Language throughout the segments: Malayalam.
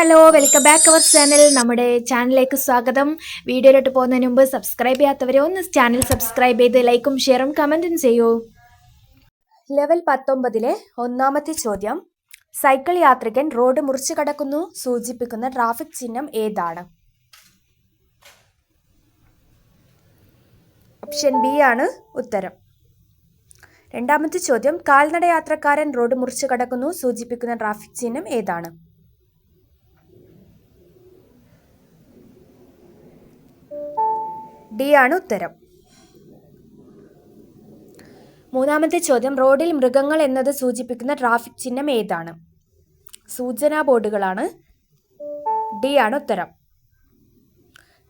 Hello welcome back our channel നമ്മുടെ ചാനലിലേക്ക് സ്വാഗതം. വീഡിയോയിലോട്ട് പോകുന്നതിന് മുമ്പ് സബ്സ്ക്രൈബ് ചെയ്യാത്തവരെ ഒന്ന് ചാനൽ സബ്സ്ക്രൈബ് ചെയ്ത് ലൈക്കും ഷെയറും കമന്റും ചെയ്യൂ. ലെവൽ പത്തൊമ്പതിലെ ഒന്നാമത്തെ ചോദ്യം. സൈക്കിൾ യാത്രികൻ റോഡ് മുറിച്ചു കടക്കുന്നു സൂചിപ്പിക്കുന്ന ട്രാഫിക് ചിഹ്നം ഏതാണ്? ഓപ്ഷൻ ബി ആണ് ഉത്തരം. രണ്ടാമത്തെ ചോദ്യം കാൽനട യാത്രക്കാരൻ റോഡ് മുറിച്ചു കടക്കുന്നു സൂചിപ്പിക്കുന്ന ട്രാഫിക് ചിഹ്നം ഏതാണ്? ഡി ആണ് ഉത്തരം. മൂന്നാമത്തെ ചോദ്യം റോഡിൽ മൃഗങ്ങൾ എന്നത് സൂചിപ്പിക്കുന്ന ട്രാഫിക് ചിഹ്നം ഏതാണ്? സൂചനാ ബോർഡുകളാണ് ഡി ആണ് ഉത്തരം.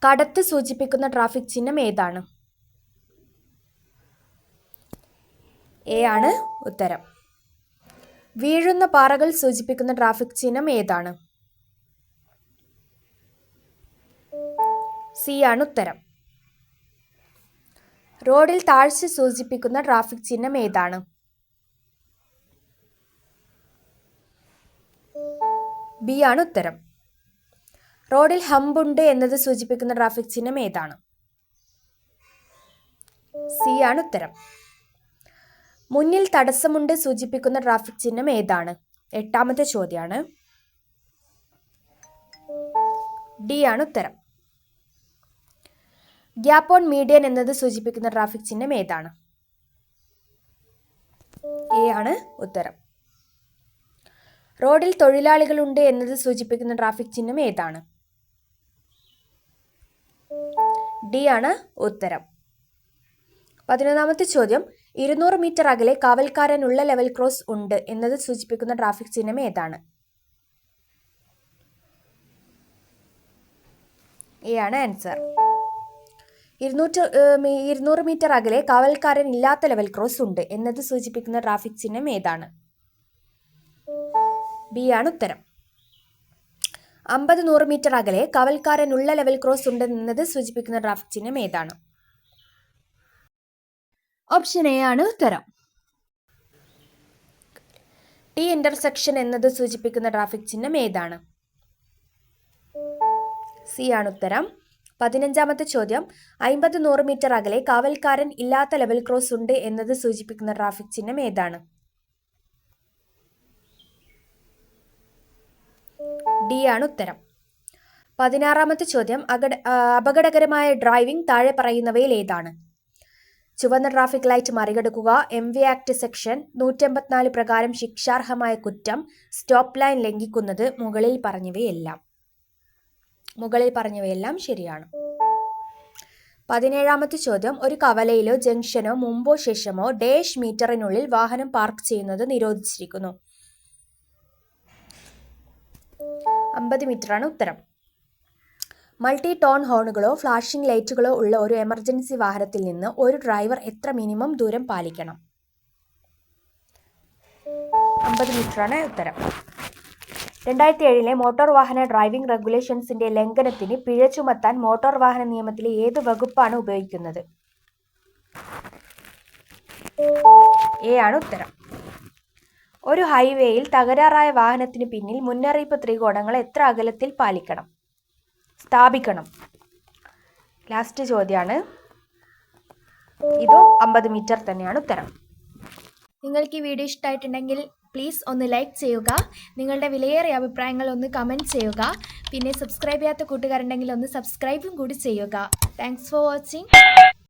കടത്ത് സൂചിപ്പിക്കുന്ന ട്രാഫിക് ചിഹ്നം ഏതാണ്? എ ആണ് ഉത്തരം. വീഴുന്ന പാറകൾ സൂചിപ്പിക്കുന്ന ട്രാഫിക് ചിഹ്നം ഏതാണ്? സി ആണ് ഉത്തരം. റോഡിൽ താഴ്ച സൂചിപ്പിക്കുന്ന ട്രാഫിക് ചിഹ്നം ഏതാണ്? ബി ആണ് ഉത്തരം. റോഡിൽ ഹമ്പുണ്ട് എന്നത് സൂചിപ്പിക്കുന്ന ട്രാഫിക് ചിഹ്നം ഏതാണ്? സി ആണ് ഉത്തരം. മുന്നിൽ തടസ്സമുണ്ട് സൂചിപ്പിക്കുന്ന ട്രാഫിക് ചിഹ്നം ഏതാണ്? എട്ടാമത്തെ ചോദ്യമാണ് ഡി ആണ് ഉത്തരം. ഗ്യാപ്പ് ഓൺ മീഡിയൻ എന്നത് സൂചിപ്പിക്കുന്ന ട്രാഫിക് ചിഹ്നം ഏതാണ്? എ ആണ് ഉത്തരം. റോഡിൽ തൊഴിലാളികളുണ്ട് എന്നത് സൂചിപ്പിക്കുന്ന ട്രാഫിക് ചിഹ്നം ഏതാണ്? ഡി ആണ് ഉത്തരം. പതിനൊന്നാമത്തെ ചോദ്യം ഇരുന്നൂറ് മീറ്റർ അകലെ കാവൽക്കാരനുള്ള ലെവൽ ക്രോസ് ഉണ്ട് എന്നത് സൂചിപ്പിക്കുന്ന ട്രാഫിക് ചിഹ്നം ഏതാണ്? എ ആണ് ആൻസർ ഇരുന്നൂറ്റ് ഇരുന്നൂറ് മീറ്റർ അകലെ കാവൽക്കാരൻ ഇല്ലാത്ത ലെവൽ ക്രോസ് ഉണ്ട്. എന്നത് സൂചിപ്പിക്കുന്ന ട്രാഫിക് ചിഹ്നം ഏതാണ്? ബി ആണ് ഉത്തരം. അമ്പത് നൂറ് മീറ്റർ അകലെ കവൽക്കാരൻ ഉള്ള ലെവൽ ക്രോസ് ഉണ്ട് എന്നത് സൂചിപ്പിക്കുന്ന ട്രാഫിക് ചിഹ്നം ഏതാണ്? ഓപ്ഷൻ എ ആണ് ഉത്തരം. ടി ഇന്റർസെക്ഷൻ എന്നത് സൂചിപ്പിക്കുന്ന ട്രാഫിക് ചിഹ്നം ഏതാണ്? സി ആണ് ഉത്തരം. പതിനഞ്ചാമത്തെ ചോദ്യം. അമ്പത് നൂറ് മീറ്റർ അകലെ കാവൽക്കാരൻ ഇല്ലാത്ത ലെവൽ ക്രോസ് ഉണ്ട് എന്നത് സൂചിപ്പിക്കുന്ന ട്രാഫിക് ചിഹ്നം ഏതാണ്? ഡി ആണ് ഉത്തരം. പതിനാറാമത്തെ ചോദ്യം. അകട അപകടകരമായ ഡ്രൈവിംഗ് താഴെ പറയുന്നവയിൽ ഏതാണ്? ചുവന്ന ട്രാഫിക് ലൈറ്റ് മറികടക്കുക. എം വി ആക്ട് സെക്ഷൻ നൂറ്റമ്പത്തിനാല് പ്രകാരം ശിക്ഷാർഹമായ കുറ്റം സ്റ്റോപ്പ് ലൈൻ ലംഘിക്കുന്നത് മുകളിൽ പറഞ്ഞവയെല്ലാം. മുകളിൽ പറഞ്ഞവയെല്ലാം ശരിയാണ്. പതിനേഴാമത്തെ ചോദ്യം ഒരു കവലയിലോ ജംഗ്ഷനോ മുമ്പോ ശേഷമോ ഡേഷ് മീറ്ററിനുള്ളിൽ വാഹനം പാർക്ക് ചെയ്യുന്നത് നിരോധിച്ചിരിക്കുന്നു. അമ്പത് മീറ്ററാണ് ഉത്തരം. മൾട്ടി ടോൺ ഹോണുകളോ ഫ്ലാഷിംഗ് ലൈറ്റുകളോ ഉള്ള ഒരു എമർജൻസി വാഹനത്തിൽ നിന്ന് ഒരു ഡ്രൈവർ എത്ര മിനിമം ദൂരം പാലിക്കണം? അമ്പത് മീറ്ററാണ് ഉത്തരം. രണ്ടായിരത്തി ഏഴിലെ മോട്ടോർ വാഹന ഡ്രൈവിംഗ് റെഗുലേഷൻസിന്റെ ലംഘനത്തിന് പിഴ ചുമത്താൻ മോട്ടോർ വാഹന നിയമത്തിലെ ഏത് വകുപ്പാണ് ഉപയോഗിക്കുന്നത്? എ ആണ് ഉത്തരം. ഒരു ഹൈവേയിൽ തകരാറായ വാഹനത്തിന് പിന്നിൽ മുന്നറിയിപ്പ് ത്രികോണങ്ങൾ എത്ര അകലത്തിൽ പാലിക്കണം? സ്ഥാപിക്കണം. ലാസ്റ്റ് ചോദ്യമാണ് ഇതും അമ്പത് മീറ്റർ തന്നെയാണ് ഉത്തരം. നിങ്ങൾക്ക് ഈ വീഡിയോ ഇഷ്ടമായിട്ടുണ്ടെങ്കിൽ പ്ലീസ് ഒന്ന് ലൈക്ക് ചെയ്യുക. നിങ്ങളുടെ വിലയേറിയ അഭിപ്രായങ്ങൾ ഒന്ന് കമന്റ് ചെയ്യുക. പിന്നെ സബ്സ്ക്രൈബ് ചെയ്യാത്ത കൂട്ടുകാരുണ്ടെങ്കിൽ ഒന്ന് സബ്സ്ക്രൈബും കൂടി ചെയ്യുക. Thanks for watching